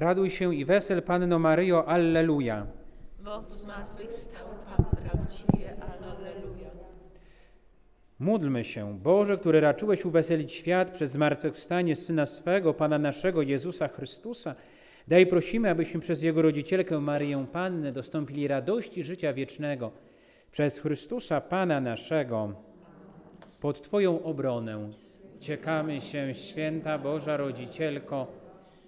Raduj się i wesel Panno Maryjo, Alleluja. Bo zmartwychwstał Pan prawdziwie, Alleluja. Módlmy się, Boże, który raczyłeś uweselić świat przez zmartwychwstanie Syna swego, Pana naszego Jezusa Chrystusa, daj prosimy, abyśmy przez Jego rodzicielkę Maryję Pannę dostąpili radości życia wiecznego. Przez Chrystusa Pana naszego. Pod Twoją obronę ciekamy się, święta Boża Rodzicielko,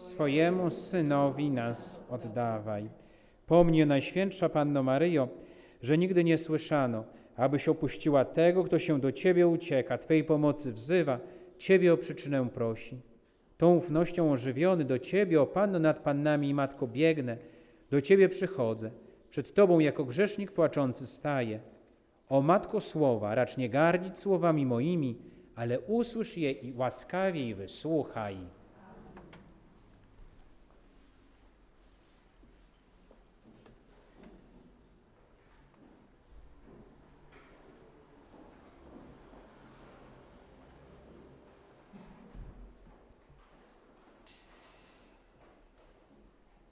swojemu Synowi nas oddawaj. Pomnij, Najświętsza Panno Maryjo, że nigdy nie słyszano, abyś opuściła tego, kto się do Ciebie ucieka, Twej pomocy wzywa, Ciebie o przyczynę prosi. Tą ufnością ożywiony do Ciebie, o Panno nad Pannami i Matko, biegnę, do Ciebie przychodzę, przed Tobą jako grzesznik płaczący staję. O Matko Słowa, racz nie gardzić słowami moimi, ale usłysz je i łaskawie wysłuchaj.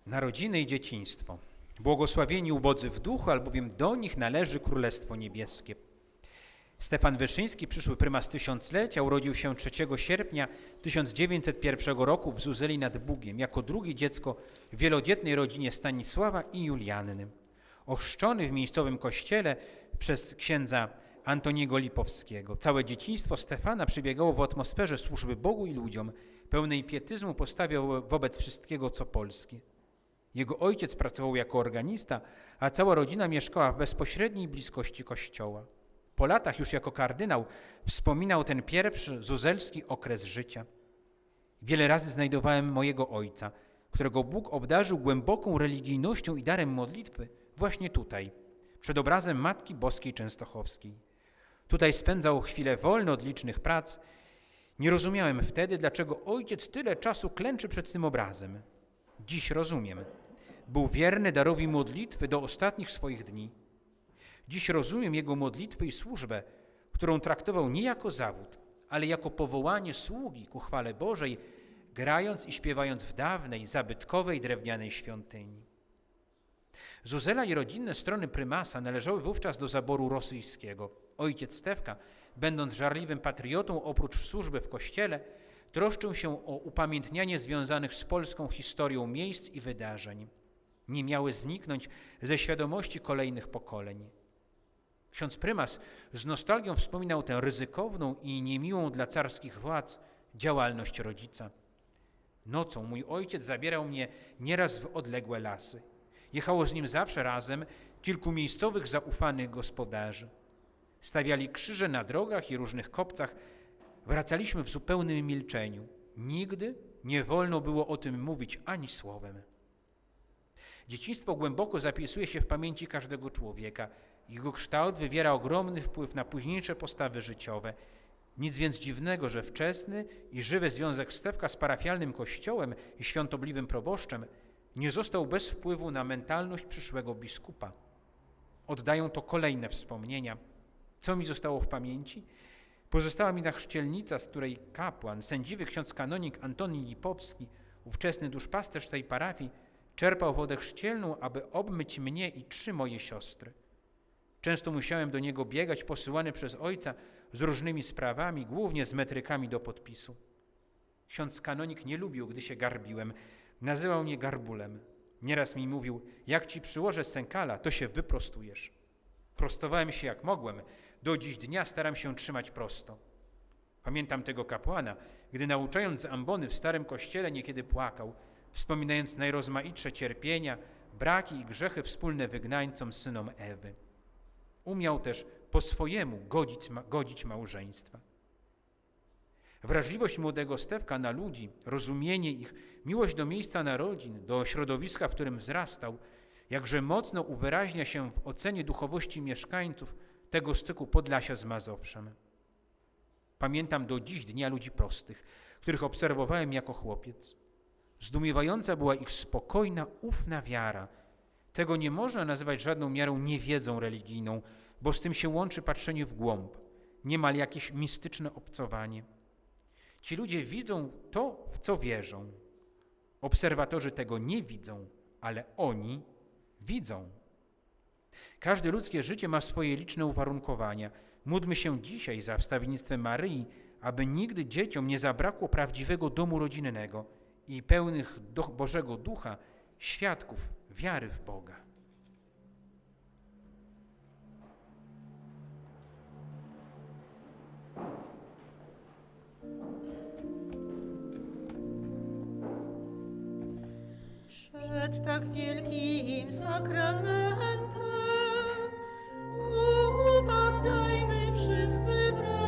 Narodziny i dzieciństwo. Błogosławieni ubodzy w duchu, albowiem do nich należy Królestwo Niebieskie. Stefan Wyszyński, przyszły prymas tysiąclecia, urodził się 3 sierpnia 1901 roku w Zuzeli nad Bugiem, jako drugie dziecko w wielodzietnej rodzinie Stanisława i Julianny. Ochrzczony w miejscowym kościele przez księdza Antoniego Lipowskiego. Całe dzieciństwo Stefana przebiegało w atmosferze służby Bogu i ludziom, pełnej pietyzmu postawiał wobec wszystkiego, co polskie. Jego ojciec pracował jako organista, a cała rodzina mieszkała w bezpośredniej bliskości kościoła. Po latach już jako kardynał wspominał ten pierwszy zuzelski okres życia. Wiele razy znajdowałem mojego ojca, którego Bóg obdarzył głęboką religijnością i darem modlitwy właśnie tutaj, przed obrazem Matki Boskiej Częstochowskiej. Tutaj spędzał chwilę wolne od licznych prac. Nie rozumiałem wtedy, dlaczego ojciec tyle czasu klęczy przed tym obrazem. Dziś rozumiem. Był wierny darowi modlitwy do ostatnich swoich dni. Dziś rozumiem jego modlitwę i służbę, którą traktował nie jako zawód, ale jako powołanie sługi ku chwale Bożej, grając i śpiewając w dawnej, zabytkowej drewnianej świątyni. Zuzela i rodzinne strony prymasa należały wówczas do zaboru rosyjskiego. Ojciec Stewka, będąc żarliwym patriotą oprócz służby w kościele, troszczył się o upamiętnianie związanych z polską historią miejsc i wydarzeń. Nie miały zniknąć ze świadomości kolejnych pokoleń. Ksiądz prymas z nostalgią wspominał tę ryzykowną i niemiłą dla carskich władz działalność rodzica. Nocą mój ojciec zabierał mnie nieraz w odległe lasy. Jechało z nim zawsze razem kilku miejscowych zaufanych gospodarzy. Stawiali krzyże na drogach i różnych kopcach. Wracaliśmy w zupełnym milczeniu. Nigdy nie wolno było o tym mówić ani słowem. Dzieciństwo głęboko zapisuje się w pamięci każdego człowieka. Jego kształt wywiera ogromny wpływ na późniejsze postawy życiowe. Nic więc dziwnego, że wczesny i żywy związek Stewka z parafialnym kościołem i świątobliwym proboszczem nie został bez wpływu na mentalność przyszłego biskupa. Oddają to kolejne wspomnienia. Co mi zostało w pamięci? Pozostała mi na chrzcielnica, z której kapłan, sędziwy ksiądz kanonik Antoni Lipowski, ówczesny duszpasterz tej parafii, czerpał wodę chrzcielną, aby obmyć mnie i trzy moje siostry. Często musiałem do niego biegać, posyłany przez ojca z różnymi sprawami, głównie z metrykami do podpisu. Ksiądz kanonik nie lubił, gdy się garbiłem. Nazywał mnie garbulem. Nieraz mi mówił, jak ci przyłożę sękala, to się wyprostujesz. Prostowałem się jak mogłem. Do dziś dnia staram się trzymać prosto. Pamiętam tego kapłana, gdy nauczając z ambony w starym kościele niekiedy płakał, wspominając najrozmaitsze cierpienia, braki i grzechy wspólne wygnańcom synom Ewy. Umiał też po swojemu godzić, godzić małżeństwa. Wrażliwość młodego Stefka na ludzi, rozumienie ich, miłość do miejsca narodzin, do środowiska, w którym wzrastał, jakże mocno uwyraźnia się w ocenie duchowości mieszkańców tego styku Podlasia z Mazowszem. Pamiętam do dziś dnia ludzi prostych, których obserwowałem jako chłopiec. Zdumiewająca była ich spokojna, ufna wiara. Tego nie można nazywać żadną miarą niewiedzą religijną, bo z tym się łączy patrzenie w głąb, niemal jakieś mistyczne obcowanie. Ci ludzie widzą to, w co wierzą. Obserwatorzy tego nie widzą, ale oni widzą. Każde ludzkie życie ma swoje liczne uwarunkowania. Módlmy się dzisiaj za wstawiennictwem Maryi, aby nigdy dzieciom nie zabrakło prawdziwego domu rodzinnego i pełnych Bożego Ducha świadków wiary w Boga. Przed tak wielkim sakramentem upadajmy wszyscy wraz.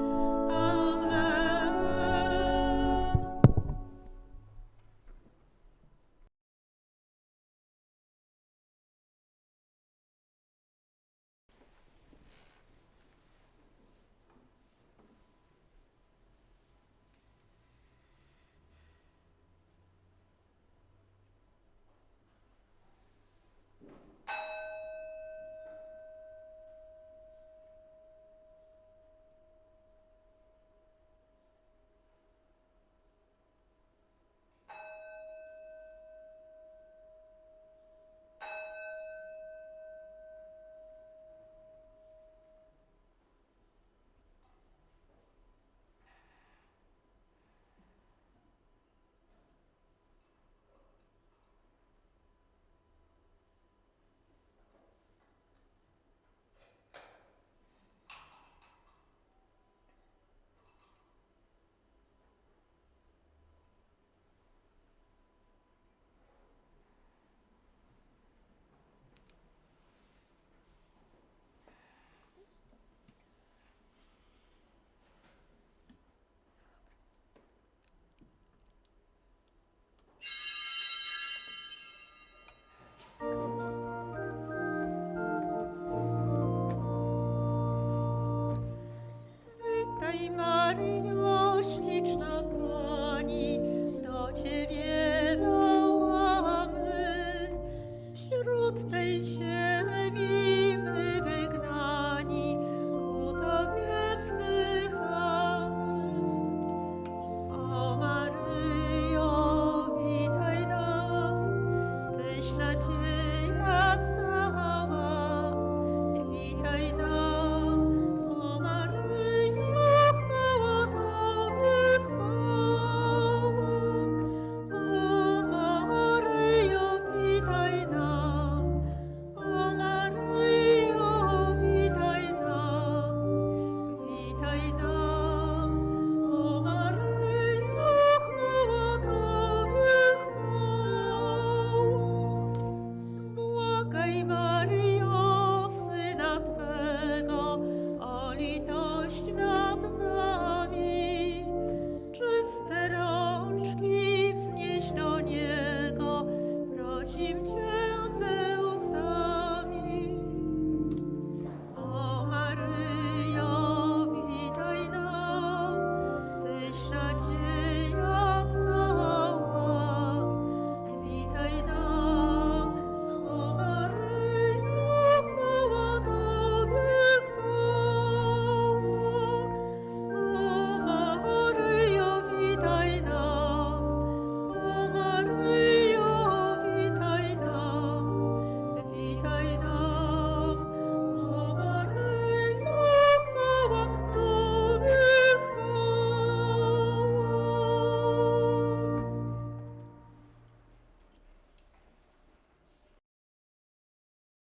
Maria.